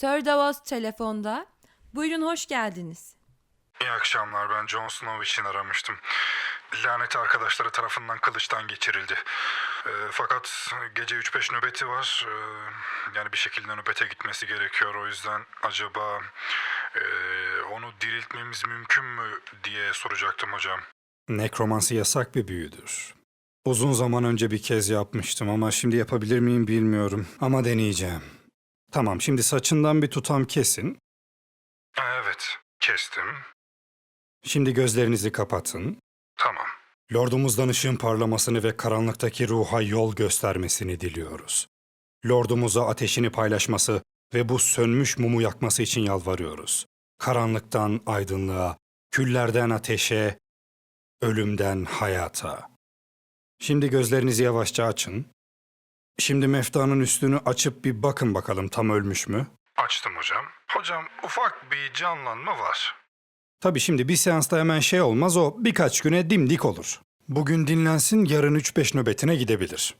Sir Davos telefonda. Buyurun hoş geldiniz. İyi akşamlar. Ben Jon Snow için aramıştım. Lanet arkadaşları tarafından kılıçtan geçirildi. Ee, fakat gece 3-5 nöbeti var. Ee, yani bir şekilde nöbete gitmesi gerekiyor. O yüzden acaba e, onu diriltmemiz mümkün mü diye soracaktım hocam. Nekromansi yasak bir büyüdür. Uzun zaman önce bir kez yapmıştım ama şimdi yapabilir miyim bilmiyorum. Ama deneyeceğim. Tamam, şimdi saçından bir tutam kesin. Evet, kestim. Şimdi gözlerinizi kapatın. Tamam. Lordumuzdan ışığın parlamasını ve karanlıktaki ruha yol göstermesini diliyoruz. Lordumuza ateşini paylaşması ve bu sönmüş mumu yakması için yalvarıyoruz. Karanlıktan aydınlığa, küllerden ateşe, ölümden hayata. Şimdi gözlerinizi yavaşça açın. Şimdi meftanın üstünü açıp bir bakın bakalım tam ölmüş mü? Açtım hocam. Hocam ufak bir canlanma var. Tabii şimdi bir seansta hemen şey olmaz o birkaç güne dimdik olur. Bugün dinlensin yarın 3-5 nöbetine gidebilir.